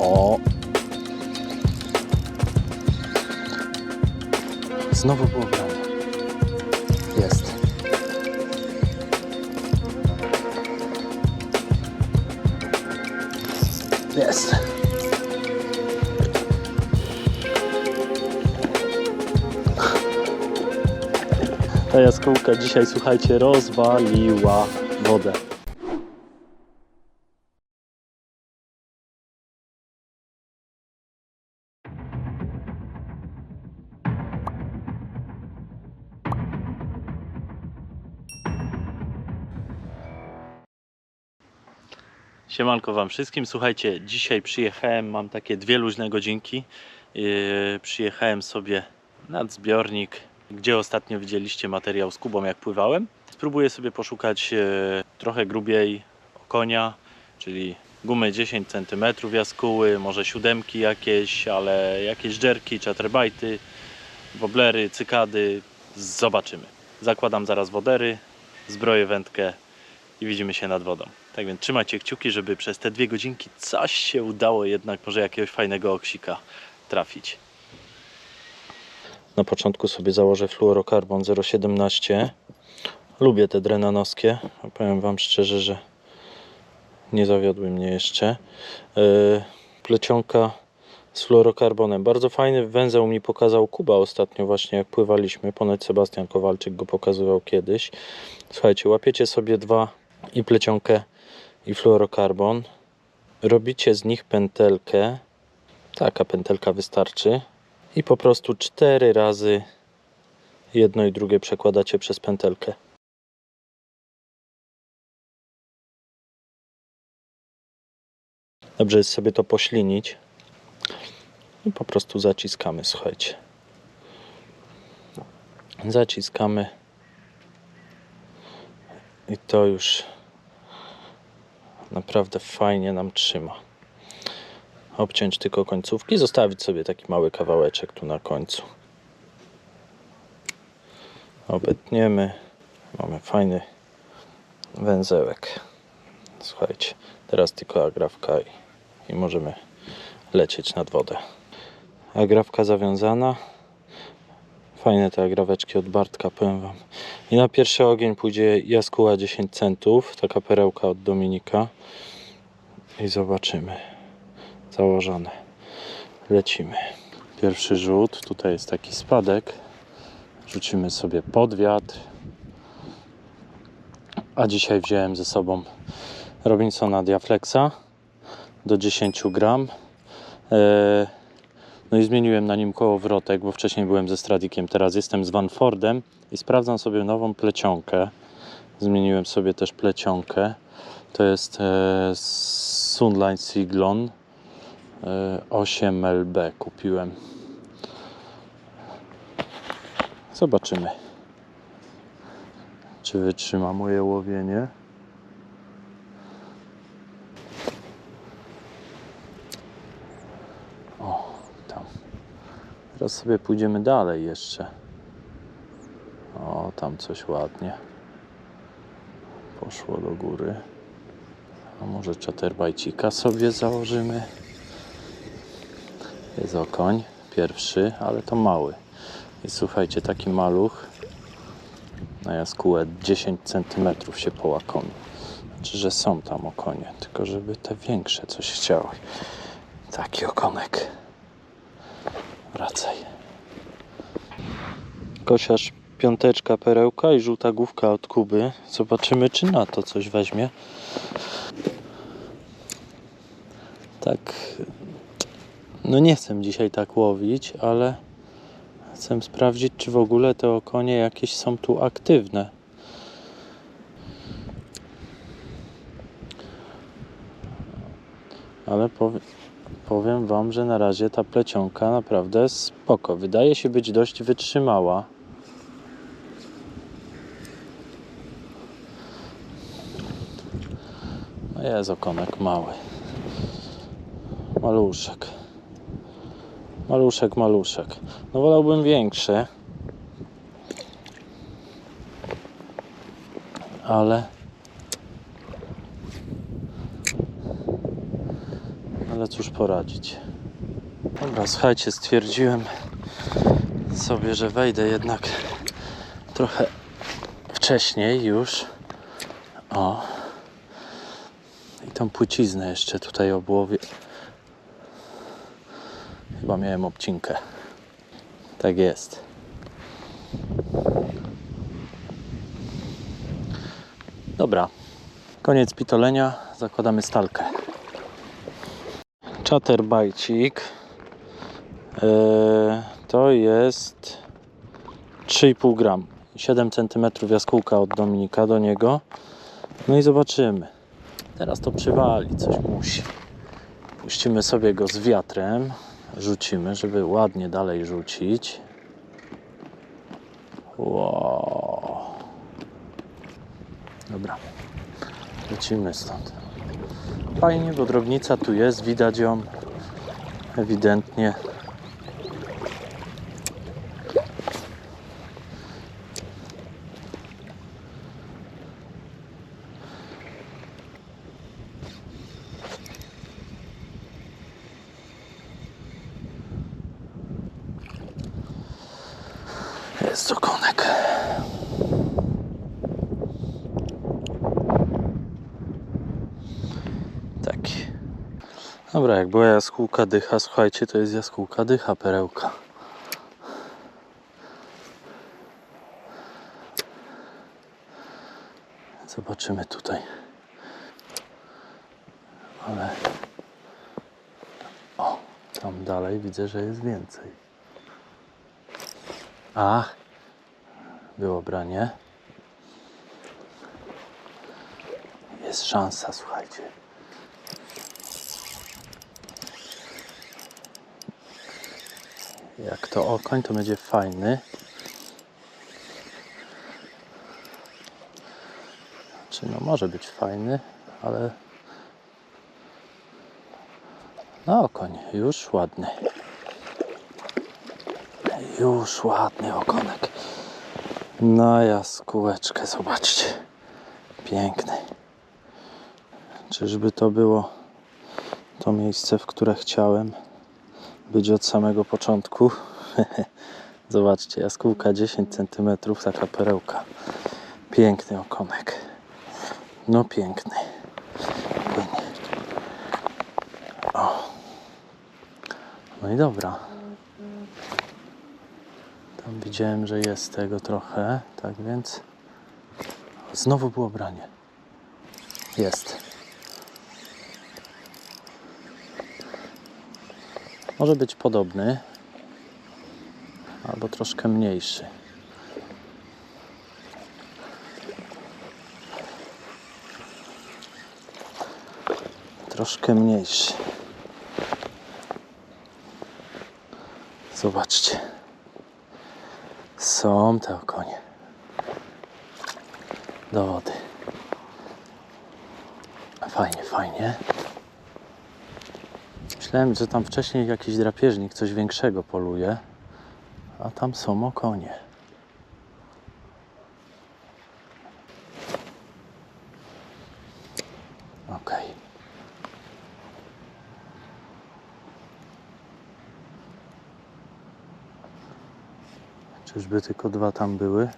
O! Znowu było branie. Jest. Jest. Ta jaskółka dzisiaj, słuchajcie, rozwaliła wodę. Siemanko Wam wszystkim. Słuchajcie, dzisiaj przyjechałem, mam takie dwie luźne godzinki. Yy, przyjechałem sobie nad zbiornik, gdzie ostatnio widzieliście materiał z Kubą, jak pływałem. Spróbuję sobie poszukać e, trochę grubiej konia, czyli gumy 10 cm jaskóły, może siódemki jakieś, ale jakieś dżerki, chatterbajty, woblery, cykady. Zobaczymy. Zakładam zaraz wodery, zbroję wędkę i widzimy się nad wodą. Tak więc trzymajcie kciuki, żeby przez te dwie godzinki coś się udało jednak może jakiegoś fajnego oksika trafić. Na początku sobie założę fluorokarbon 0,17. Lubię te drenanowskie. Powiem Wam szczerze, że nie zawiodły mnie jeszcze. Yy, plecionka z fluorokarbonem. Bardzo fajny węzeł mi pokazał Kuba ostatnio właśnie jak pływaliśmy. Ponoć Sebastian Kowalczyk go pokazywał kiedyś. Słuchajcie, łapiecie sobie dwa i plecionkę i fluorokarbon. Robicie z nich pętelkę. Taka pętelka wystarczy. I po prostu cztery razy jedno i drugie przekładacie przez pętelkę. Dobrze jest sobie to poślinić. I po prostu zaciskamy, słuchajcie. Zaciskamy. I to już naprawdę fajnie nam trzyma. Obciąć tylko końcówki, zostawić sobie taki mały kawałeczek tu na końcu. Obetniemy. Mamy fajny węzełek. Słuchajcie, teraz tylko agrafka i, i możemy lecieć nad wodę. Agrafka zawiązana. Fajne te agraweczki od Bartka, powiem Wam. I na pierwszy ogień pójdzie jaskóła 10 centów, taka perełka od Dominika. I zobaczymy. Założone. Lecimy. Pierwszy rzut, tutaj jest taki spadek. Rzucimy sobie pod wiatr. A dzisiaj wziąłem ze sobą Robinsona Diaflexa do 10 gram. Eee, no i zmieniłem na nim kołowrotek, bo wcześniej byłem ze Stradikiem, teraz jestem z Vanfordem i sprawdzam sobie nową plecionkę. Zmieniłem sobie też plecionkę. To jest e, Sunline Siglon e, 8LB kupiłem. Zobaczymy, czy wytrzyma moje łowienie. O, tam. Teraz sobie pójdziemy dalej jeszcze. O, tam coś ładnie poszło do góry. A może chatterbajcika sobie założymy? Jest okoń, pierwszy, ale to mały. I słuchajcie, taki maluch na jaskółę 10 cm się połakomi. Znaczy, że są tam okonie, tylko żeby te większe coś chciały. Taki okonek. Wracaj. Kosiarz piąteczka, perełka i żółta główka od Kuby. Zobaczymy, czy na to coś weźmie. Tak. No nie chcę dzisiaj tak łowić, ale chcę sprawdzić, czy w ogóle te okonie jakieś są tu aktywne. Ale powie, powiem Wam, że na razie ta plecionka naprawdę spoko. Wydaje się być dość wytrzymała. No jest okonek mały. Maluszek. Maluszek, maluszek. No wolałbym większy. Ale... cóż poradzić. Dobra, słuchajcie, stwierdziłem sobie, że wejdę jednak trochę wcześniej już. O. I tą płyciznę jeszcze tutaj obłowię. Chyba miałem obcinkę. Tak jest. Dobra. Koniec pitolenia. Zakładamy stalkę. Chatterbajcik. Eee, to jest 3,5 gram. 7 cm jaskółka od Dominika do niego. No i zobaczymy. Teraz to przywali, coś musi. Puścimy sobie go z wiatrem. Rzucimy, żeby ładnie dalej rzucić. Wow. Dobra. Lecimy stąd. Fajnie, bo drobnica tu jest, widać ją ewidentnie. Jest okonek. Tak. Dobra, jak była jaskółka dycha, słuchajcie, to jest jaskółka dycha, perełka. Zobaczymy tutaj. Ale... O, tam dalej widzę, że jest więcej. Ach, było branie. Jest szansa, słuchajcie. Jak to okoń, to będzie fajny. Czy no może być fajny, ale no okoń, już ładny. Już ładny okonek. Na jaskółeczkę, zobaczcie. Piękny. Czyżby to było to miejsce, w które chciałem być od samego początku? Zobaczcie, jaskółka 10 cm, taka perełka. Piękny okonek. No piękny. O. No i dobra. Tam widziałem, że jest tego trochę, tak więc znowu było branie. Jest. Może być podobny, albo troszkę mniejszy. Troszkę mniejszy. Zobaczcie. Są te okonie. Do wody. Fajnie, fajnie. Myślałem, że tam wcześniej jakiś drapieżnik coś większego poluje, a tam są okonie. Okej. Czyżby tylko dwa tam były?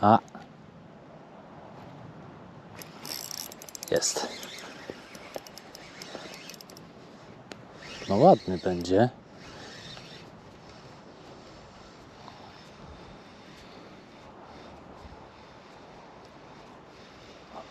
A. Jest. No ładny będzie.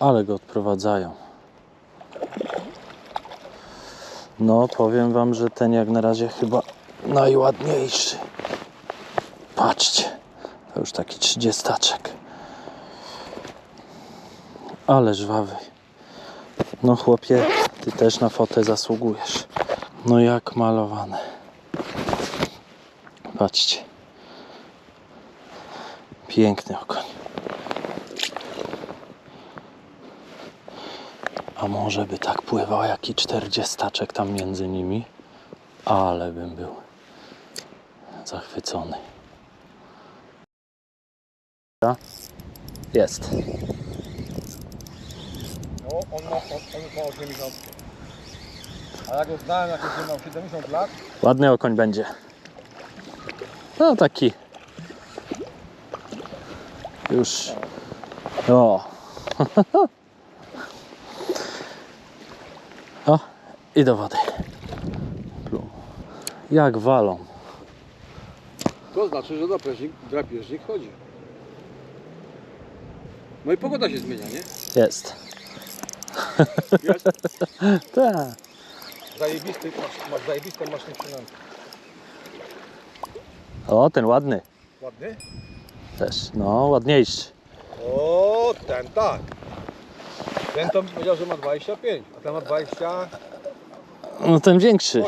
Ale go odprowadzają. No, powiem wam, że ten jak na razie chyba najładniejszy. Patrzcie, to już taki trzydziestaczek. Ale żwawy. No chłopie, ty też na fotę zasługujesz. No jak malowane. Patrzcie. Piękny okoń. A może by tak pływał jaki czterdziestaczek tam między nimi? Ale bym był zachwycony. Jest. bo on ma, on, on ma 80. A jak go znałem, jak już miał 70 lat, Ładny okoń będzie. No taki. Już. O. o. I do wody. Plum. Jak walą. to znaczy, że drapieżnik, drapieżnik chodzi. No i pogoda się zmienia, nie? Jest. Jest. Tak. Zajebisty, masz, masz zajebistą maszynę przynętę. O, ten ładny. Ładny? Też. No, ładniejszy. O, ten tak. Ten to powiedział, że ma 25, a ten ma 28. No ten większy.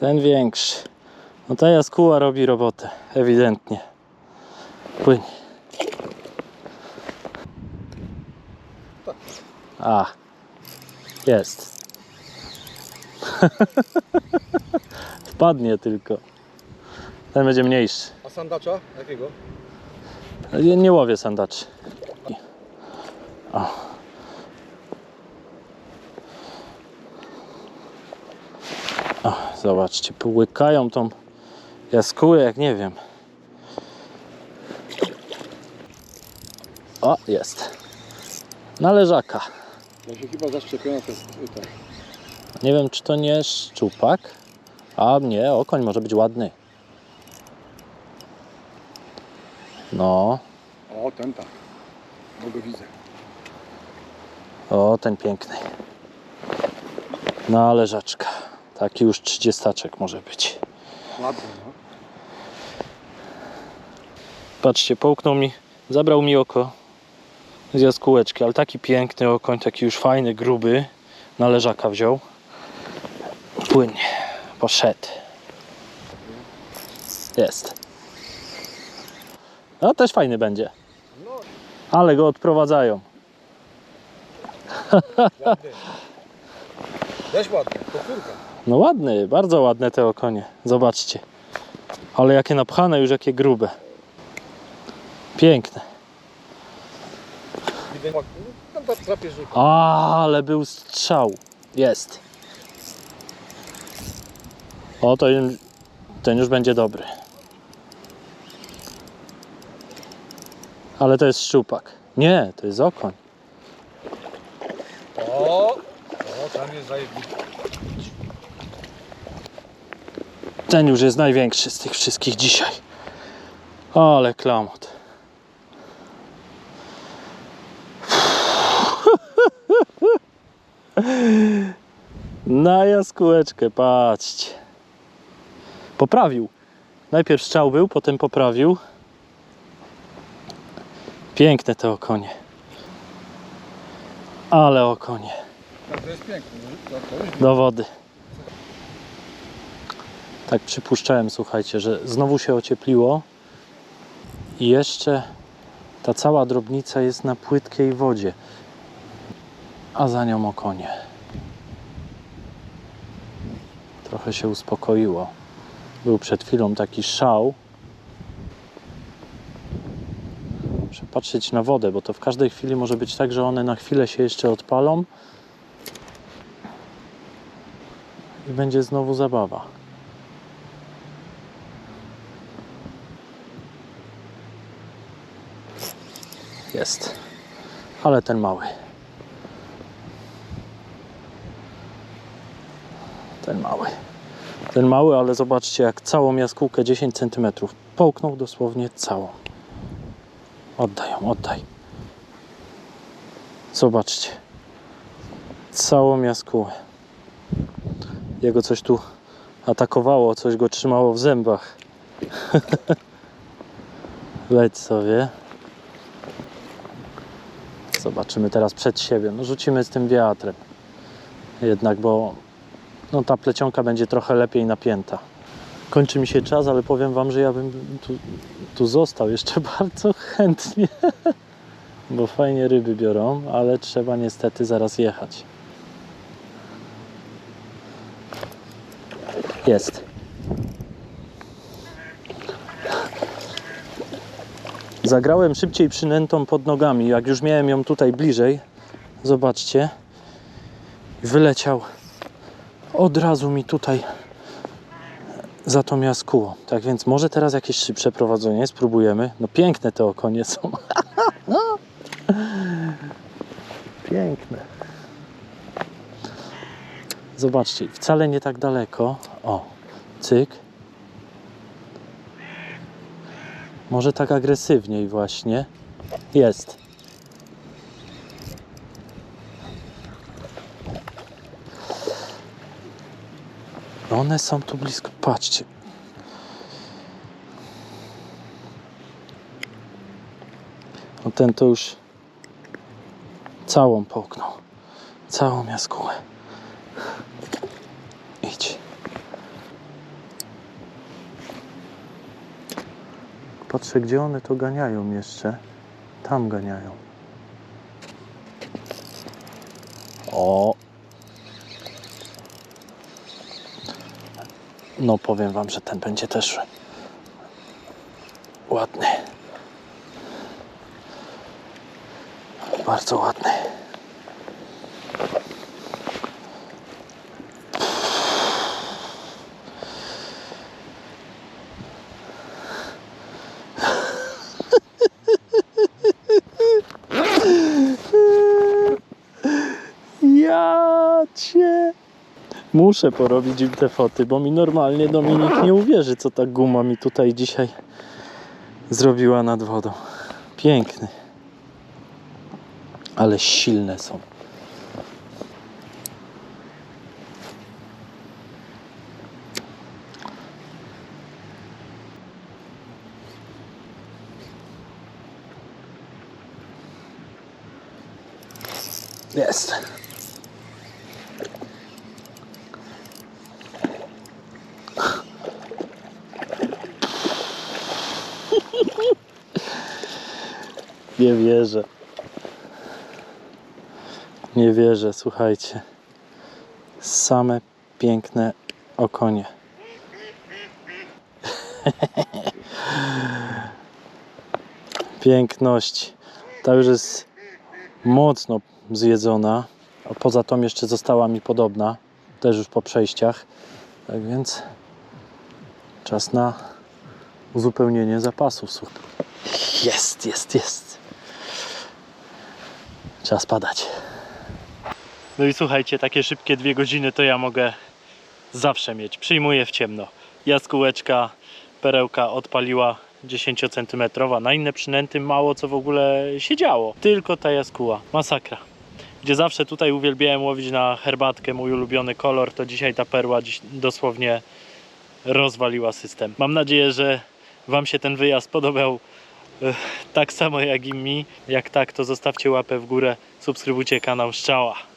Ten większy. No ta jaskóła robi robotę. Ewidentnie. Płyń. A. Jest. Wpadnie tylko. Ten będzie mniejszy. A sandacza? Jakiego? Nie, nie łowię sandaczy. O. O, zobaczcie, połykają tą jaskółę jak nie wiem. O, jest. Na leżaka. Ja się chyba zaszczepiona ten, ten. Nie wiem, czy to nie szczupak. A nie, okoń może być ładny. No, O, ten tak. Bo go widzę. O, ten piękny. No, leżaczka. Taki już trzydziestaczek może być. Ładny, no. Patrzcie, połknął mi, zabrał mi oko z jaskółeczki, ale taki piękny okoń, taki już fajny, gruby. Na leżaka wziął. Płynie. Poszedł. Jest. No, też fajny będzie. No, Ale go odprowadzają. Też ładny, powtórka. No ładny, bardzo ładne te okonie. Zobaczcie. Ale jakie napchane, już jakie grube. Piękne. Drapieżnik. A, ale był strzał. Jest. O, to ten już będzie dobry. Ale to jest szczupak. Nie, to jest okoń. O, o, tam jest zajebisty. Ten już jest największy z tych wszystkich dzisiaj. Ale klamot. Na jaskółeczkę, patrzcie. Poprawił. Najpierw strzał był, potem poprawił. Piękne te okonie. Ale okonie. To jest już Do wody. Tak przypuszczałem, słuchajcie, że znowu się ociepliło i jeszcze ta cała drobnica jest na płytkiej wodzie, a za nią okonie. Trochę się uspokoiło. Był przed chwilą taki szał. Muszę patrzeć na wodę, bo to w każdej chwili może być tak, że one na chwilę się jeszcze odpalą, i będzie znowu zabawa. Jest. Ale ten mały. Ten mały. Ten mały, ale zobaczcie jak całą jaskółkę 10 cm połknął dosłownie całą. Oddaj ją, oddaj. Zobaczcie. Całą jaskółę. Jego coś tu atakowało, coś go trzymało w zębach. Leć sobie. Zobaczymy teraz przed siebie. No rzucimy z tym wiatrem. Jednak, bo no, ta plecionka będzie trochę lepiej napięta. Kończy mi się czas, ale powiem Wam, że ja bym tu, tu został jeszcze bardzo chętnie. Bo fajnie ryby biorą, ale trzeba niestety zaraz jechać. Jest. Zagrałem szybciej przynętą pod nogami. Jak już miałem ją tutaj bliżej, Zobaczcie. Wyleciał od razu mi tutaj za tą jaskółą. Tak więc może teraz jakieś szybsze prowadzenie spróbujemy. No piękne te okonie są. Piękne. Zobaczcie, wcale nie tak daleko. O, cyk. Może tak agresywniej właśnie. Jest. One są tu blisko. Patrzcie. No ten to już całą połknął. Całą jaskółę. Idź. Patrzę, gdzie one to ganiają jeszcze. Tam ganiają. O! No powiem wam, że ten będzie też ładny. Bardzo ładny. Ja cię. Muszę porobić im te foty, bo mi normalnie Dominik nie uwierzy, co ta guma mi tutaj dzisiaj zrobiła nad wodą. Piękny. Ale silne są. Jest. Nie wierzę. Nie wierzę, słuchajcie. Same piękne okonie. Piękność. Ta już jest mocno zjedzona. A poza tą jeszcze została mi podobna. Też już po przejściach. Tak więc czas na uzupełnienie zapasów. Jest, jest, jest. Trzeba spadać. No i słuchajcie, takie szybkie dwie godziny to ja mogę zawsze mieć. Przyjmuję w ciemno. Jaskółeczka, perełka odpaliła 10 cm. Na inne przynęty mało co w ogóle się działo. Tylko ta jaskóła. Masakra. Gdzie zawsze tutaj uwielbiałem łowić na herbatkę, mój ulubiony kolor, to dzisiaj ta perła dosłownie rozwaliła system. Mam nadzieję, że Wam się ten wyjazd podobał tak samo jak i mi. Jak tak, to zostawcie łapę w górę, subskrybujcie kanał Szczała.